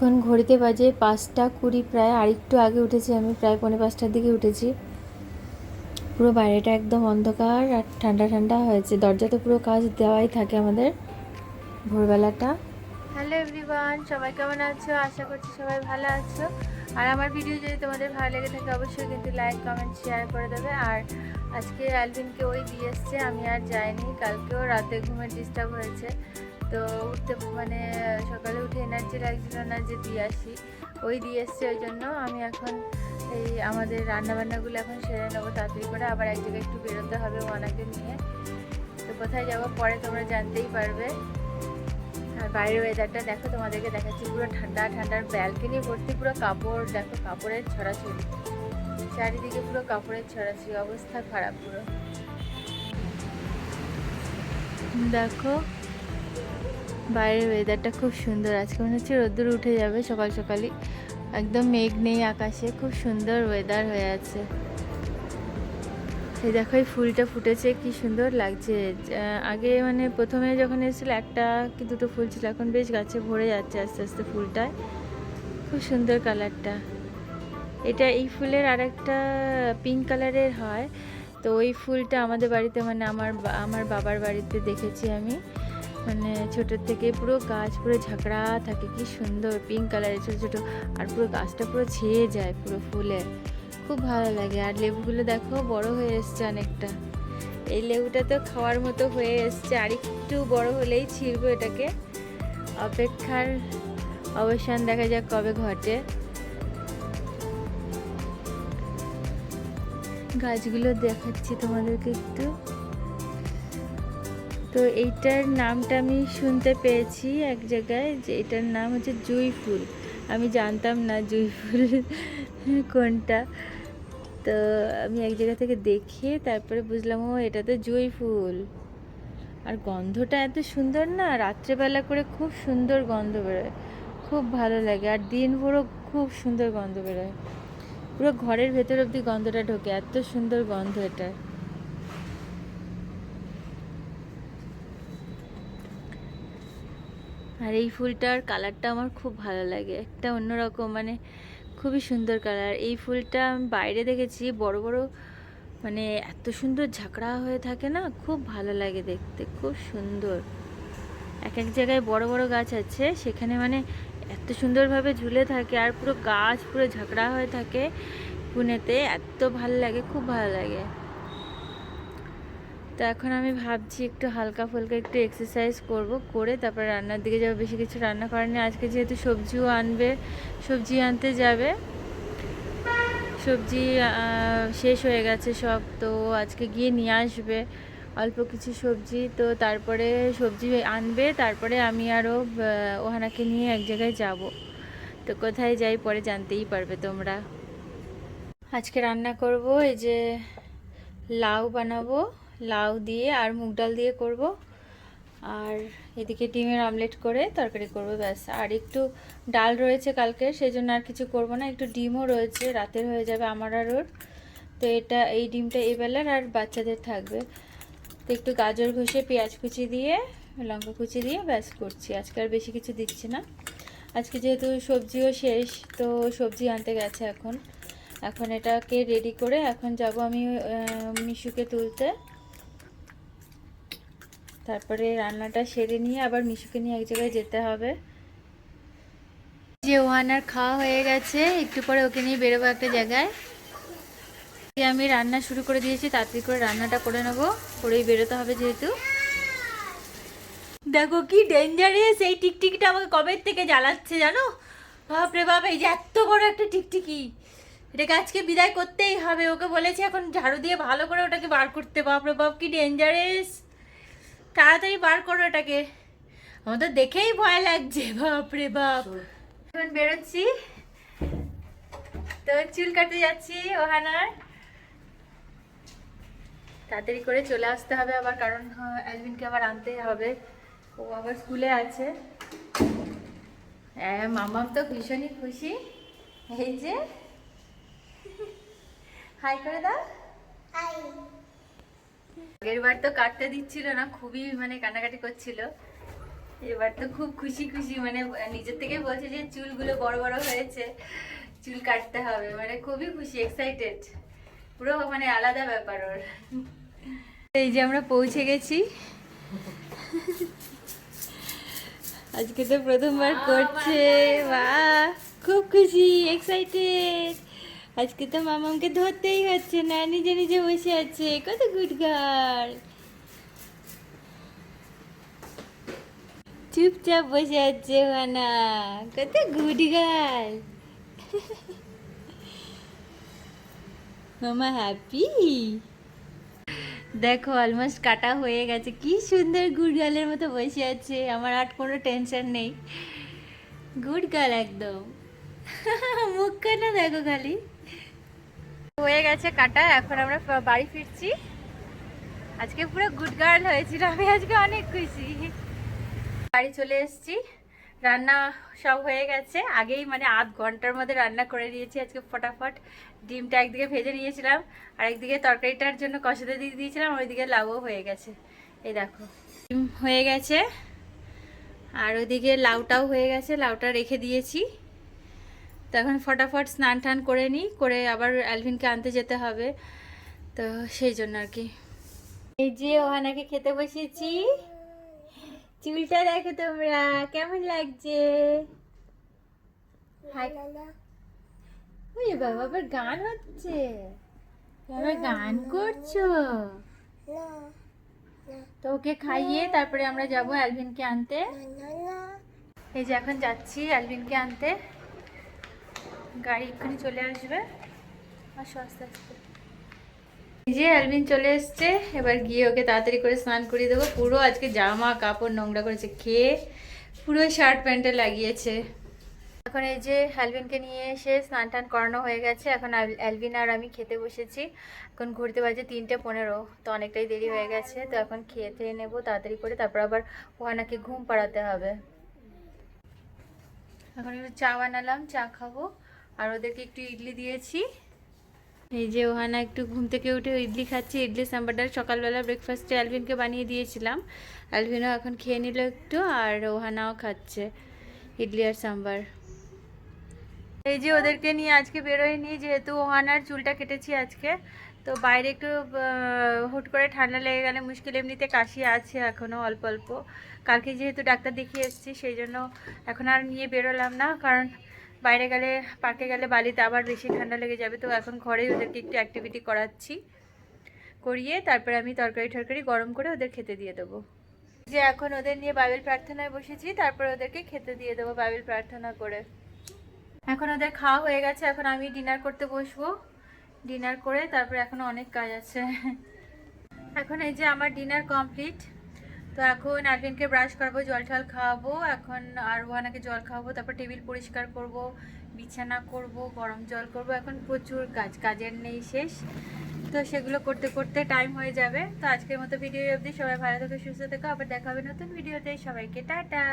এখন ঘড়িতে বাজে পাঁচটা কুড়ি, প্রায় আরেকটু আগে উঠেছি আমি, প্রায় পনেরো পাঁচটার দিকে উঠেছি। পুরো বাইরেটা একদম অন্ধকার আর ঠান্ডা ঠান্ডা হয়েছে। দরজাতে পুরো কাজ দেওয়াই থাকে আমাদের ভোরবেলাটা। হ্যালো এভরিওয়ান সবাই কেমন আছো? আশা করছি সবাই ভালো আছো। আর আমার ভিডিও যদি তোমাদের ভালো লেগে থাকে, অবশ্যই কিন্তু লাইক কমেন্ট শেয়ার করে দেবে। আর আজকে অ্যালভিনকে ওই দিয়ে এসছে, আমি আর যাইনি। কালকেও রাতে ঘুমের ডিস্টার্ব হয়েছে। তো উঠতে মানে সকালে উঠে এনার্জি লাগছিল না যে দিয়ে আসি। ওই দিয়ে এসছে, ওই জন্য আমি এখন এই আমাদের রান্নাবান্নাগুলো এখন সেরে নেব, তাড়াতাড়ি করে। আবার এক জায়গায় একটু বেরোতে হবে ওনাকে নিয়ে। তো কোথায় যাব পরে তোমরা জানতেই পারবে। আর বাইরের ওয়েদারটা দেখো, তোমাদেরকে দেখাচ্ছি পুরো ঠান্ডা, ঠান্ডার ব্যালকনি ভর্তি পুরো কাপড়। দেখো কাপড়ের ছড়াছড়ি। চারিদিকে পুরো কাপড়ের ছড়াছড়ি, অবস্থা খারাপ পুরো। দেখো বাইরের ওয়েদারটা খুব সুন্দর। আজকে মনে হচ্ছে রোদ্দুর উঠে যাবে সকাল সকালই। একদম মেঘ নেই আকাশে, খুব সুন্দর ওয়েদার হয়ে আছে। এই দেখো, এই ফুলটা ফুটেছে, কি সুন্দর লাগছে। আগে মানে প্রথমে যখন এসেছিল, একটা কি দুটো ফুল ছিল, এখন বেশ গাছে ভরে যাচ্ছে আস্তে আস্তে ফুলটায়। খুব সুন্দর কালারটা এটা এই ফুলের আর একটা পিঙ্ক কালারের হয়। তো ওই ফুলটা আমাদের বাড়িতে মানে আমার আমার বাবার বাড়িতে দেখেছি আমি। মানে ছোটোর থেকে পুরো গাছ পুরো ঝাঁকড়া থাকে, কি সুন্দর পিঙ্ক কালারের ছোটো ছোটো, আর পুরো গাছটা পুরো ছেয়ে যায় পুরো ফুলে। খুব ভালো লাগে। আর লেবুগুলো দেখো বড় হয়ে এসছে অনেকটা। এই লেবুটা তো খাওয়ার মতো হয়ে এসছে। আর একটু বড় হলেই ছিঁড়বো এটাকে। অপেক্ষার অবসান দেখা যাক কবে ঘটে। গাছগুলো দেখাচ্ছি তোমাদেরকে একটু। তো এইটার নামটা আমি শুনতে পেয়েছি এক জায়গায় যে এটার নাম হচ্ছে জুঁই ফুল। আমি জানতাম না জুঁই ফুল কোনটা। তো আমি এক জায়গা থেকে দেখে তারপরে বুঝলাম, ও এটা তো জুঁই ফুল। আর গন্ধটা এত সুন্দর না, রাত্রেবেলা করে খুব সুন্দর গন্ধ বেরোয়। খুব ভালো লাগে, আর দিন ভরও খুব সুন্দর গন্ধ বেরোয়। পুরো ঘরের ভেতর অবধি গন্ধটা ঢোকে, এত সুন্দর গন্ধ এটা। আর এই ফুলটার কালারটা আমার খুব ভালো লাগে। একটা অন্যরকম মানে খুবই সুন্দর কালার। এই ফুলটা আমি বাইরে দেখেছি, বড় বড় মানে এত সুন্দর ঝাঁকড়া হয়ে থাকে না? খুব ভালো লাগে দেখতে, খুব সুন্দর। এক এক জায়গায় বড় বড় গাছ আছে, সেখানে মানে এত সুন্দরভাবে ঝুলে থাকে আর পুরো গাছ পুরো ঝাঁকড়া হয়ে থাকে পুনেতে। এত ভালো লাগে, খুব ভালো লাগে। তো এখন আমি ভাবছি একটু হালকা ফুলকা একটু এক্সারসাইজ করব, করে তারপরে রান্নার দিকে যাব। বেশি কিছু রান্না করার নেই। আজকে যেহেতু সবজিও আনবে, সবজি আনতে যাবে। সবজি শেষ হয়ে গেছে সব, তো আজকে গিয়ে নিয়ে আসবে অল্প কিছু সবজি। তো তারপরে সবজি আনবে, তারপরে আমি আরও ওহানাকে নিয়ে এক জায়গায় যাব। তো কোথায় যাই পরে জানতেই পারবে তোমরা। আজকে রান্না করব এই যে লাউ বানাবো। লাউ দিয়ে আর মুগ ডাল দিয়ে করব। আর এদিকে ডিমের আমলেট করে তরকারি করব ব্যাস। আর একটু ডাল রয়েছে কালকে সেই জন্য আর কিছু করব না। একটু ডিমও রয়েছে, রাতের হয়ে যাবে আমার আর ওর। তো এটা, এই ডিমটা এই বেলার আর বাচ্চাদের থাকবে। তো একটু গাজর ঘষে পেঁয়াজ কুচি দিয়ে, লঙ্কা কুচি দিয়ে ব্যাস করছি। আজকে আর বেশি কিছু দিচ্ছি না। আজকে যেহেতু সবজিও শেষ, তো সবজি আনতে গেছে এখন। এখন এটাকে রেডি করে এখন যাব আমি মিশুকে তুলতে। তারপরে রান্নাটা সেরে নিয়ে আবার মিশুকে নিয়ে এক জায়গায় যেতে হবে। যে ওহানার খাওয়া হয়ে গেছে, একটু পরে ওকে নিয়ে বেরোবো একটা জায়গায়। আমি রান্না শুরু করে দিয়েছি, তাড়াতাড়ি করে রান্নাটা করে নেব, করেই বেরোতে হবে যেহেতু। দেখো কি ডেঞ্জারিয়াস এই টিকটিকিটা আমাকে কবে থেকে জ্বালাচ্ছে জানো? বাপরে বাপ, এই যে এত বড় একটা টিকটিকি। এটাকে আজকে বিদায় করতেই হবে, ওকে বলেছি এখন ঝাড়ু দিয়ে ভালো করে ওটাকে বার করতে। বাপরে বাপ, কি ডেঞ্জারাস তাড়াতাড়ি বার করো এটাকে। আমার তো দেখেই ভয় লাগছে বাপরে বাপ। এখন বেরোচ্ছি। তো চুল কাটতে যাচ্ছি ওহানার। তাড়াতাড়ি করে চলে আসতে হবে আবার কারণ হ্যাঁ, অ্যালভিনকে আবার আনতে হবে। ও আবার স্কুলে আছে। হ্যাঁ মামাম তো ভীষণই খুশি। এই যে। হাই করে দাও আগের বার তো কাটতে দিচ্ছিল না খুবই মানে কান্নাকাটি করছিল। এবার তো খুব খুশি খুশি মানে নিজের থেকে বলছে যে চুলগুলো বড় বড় হয়েছে চুল কাটতে হবে মানে খুবই খুশি এক্সাইটেড পুরো মানে আলাদা ব্যাপার ওর। এই যে আমরা পৌঁছে গেছি। আজকে তো প্রথমবার করছে বাহ খুব খুশি এক্সাইটেড আজকে তো মামামকে ধরতেই হচ্ছে না, নিজে নিজে বসে আছে, কত গুড গার্ল চুপচাপ বসে আছে ওয়ানা কত গুড গার্ল মামা হ্যাপি দেখো অলমোস্ট কাটা হয়ে গেছে, কি সুন্দর গুড গার্লের মতো বসে আছে, আমার আর কোনো টেনশন নেই। গুড গার্ল একদম। মুখ কেন দেখো খালি। হয়ে গেছে কাটা, এখন আমরা বাড়ি ফিরছি। আজকে পুরো গুড গার্ল হয়েছিল, আমি আজকে অনেক খুশি। বাড়ি চলে এসেছি, রান্না সব হয়ে গেছে। আগেই মানে আধ ঘণ্টার মধ্যে রান্না করে নিয়েছি আজকে ফটাফট। ডিমটা একদিকে ভেজে নিয়েছিলাম, আর একদিকে তরকারিটার জন্য কষাতে দিয়ে দিয়েছিলাম ওইদিকে লাউও হয়ে গেছে। এই দেখো, ডিম হয়ে গেছে, আর ওইদিকে লাউটাও হয়ে গেছে, লাউটা রেখে দিয়েছি। তো এখন ফটাফট স্নান টান করে নিই, করে আবার অ্যালভিনকে আনতে যেতে হবে। তো সেই জন্য আর কি। এই যে ওহানাকে খেতে বসেছি। চুলটা দেখো তোমরা, কেমন লাগছে? ওই বাবা, আবার গান হচ্ছে। গান করছ? তো ওকে খাইয়ে তারপরে আমরা যাব অ্যালভিনকে আনতে। এই যে এখন যাচ্ছি অ্যালভিনকে আনতে। গাড়ি এক্ষুনি চলে আসবে। আসো, আস্তে আস্তে। যে অ্যালভিন চলে এসছে, এবার গিয়ে ওকে তাড়াতাড়ি করে স্নান করিয়ে দেবো। পুরো আজকে জামা, কাপড় নোংরা করেছে, খেয়ে পুরো শার্ট প্যান্টে লাগিয়েছে। এখন এই যে অ্যালভিনকে নিয়ে এসে স্নান টান করানো হয়ে গেছে। এখন অ্যালবিন আর আমি খেতে বসেছি। এখন ঘুরতে বাজে তিনটে পনেরো, তো অনেকটাই দেরি হয়ে গেছে। তো এখন খেয়ে খেয়ে নেব তাড়াতাড়ি করে। তারপর আবার ওহানাকে ঘুম পাড়াতে হবে। এখন একটু চা বানালাম, চা খাব। আর ওদেরকে একটু ইডলি দিয়েছি। এই যে ওহানা একটু ঘুম থেকে উঠে ইডলি খাচ্ছে, ইডলি সাম্বারটা সকালবেলা ব্রেকফাস্টে অ্যালভিনকে বানিয়ে দিয়েছিলাম। অ্যালভিনও এখন খেয়ে নিল একটু আর ওহানাও খাচ্ছে ইডলি আর সাম্বার। এই যে ওদেরকে নিয়ে আজকে বেরোয়নি, যেহেতু ওহানার চুলটা কেটেছি আজকে, তো বাইরে একটু হুট করে ঠান্ডা লেগে গেলে মুশকিল। এমনিতে কাশি আছে এখনও অল্প অল্প। কালকে যেহেতু ডাক্তার দেখিয়ে এসেছি, সেই জন্য এখন আর নিয়ে বেরোলাম না, কারণ বাইরে গেলে পার্কে গেলে বালিতে আবার বেশি ঠান্ডা লেগে যাবে, তো এখন ঘরেই ওদেরকে একটু অ্যাক্টিভিটি করাচ্ছি। করিয়ে তারপরে আমি তরকারি টরকারি গরম করে ওদের খেতে দিয়ে দেবো। যে এখন ওদের নিয়ে বাইবেল প্রার্থনায় বসেছি, তারপরে ওদেরকে খেতে দিয়ে দেবো বাইবেল প্রার্থনা করে। এখন ওদের খাওয়া হয়ে গেছে, এখন আমি ডিনার করতে বসবো। ডিনার করে তারপরে এখন অনেক কাজ আছে। এখন এই যে আমার ডিনার কমপ্লিট তো এখন আরবিনকে ব্রাশ করব, জল টল খাওয়াবো, এখন আর ওয়ানাকে জল খাওয়াবো, তারপর টেবিল পরিষ্কার করব, বিছানা করব, গরম জল করব, এখন প্রচুর কাজ, কাজের নেই শেষ। তো সেগুলো করতে করতে টাইম হয়ে যাবে। তো আজকের মতো ভিডিও অবধি, সবাই ভালো থেকে, সুস্থ থেকো, আবার দেখা হবে নতুন ভিডিওতে সবাইকে টাটা।